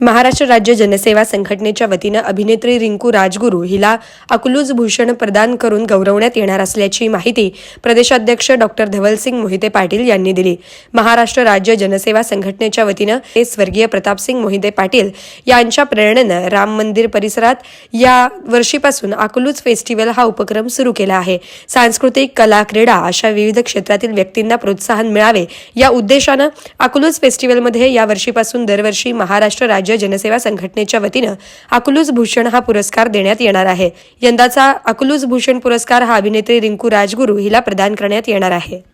महाराष्ट्र राज्य जनसेवा संघटनेच्या वतीनं अभिनेत्री रिंकू राजगुरू हिला अकलूज भूषण प्रदान करून गौरवण्यात येणार असल्याची माहिती प्रदेशाध्यक्ष डॉक्टर धवलसिंग मोहिते पाटील यांनी दिली. महाराष्ट्र राज्य जनसेवा संघटनेच्या वतीनं ते स्वर्गीय प्रतापसिंग मोहिते पाटील यांच्या प्रेरणेनं राम मंदिर परिसरात या वर्षीपासून अकलूज फेस्टिवल हा उपक्रम सुरू केला आहे. सांस्कृतिक कला क्रीडा अशा विविध क्षेत्रातील व्यक्तींना प्रोत्साहन मिळावे या उद्देशानं अकलूज फेस्टिवलमध्ये या वर्षीपासून दरवर्षी महाराष्ट्र राज्य जनसेवा संघटनेच्या वतीनं अकलूज भूषण हा पुरस्कार देण्यात येणार आहे. यंदाचा अकलूज भूषण पुरस्कार हा अभिनेत्री रिंकू राजगुरू हिला प्रदान करण्यात येणार आहे.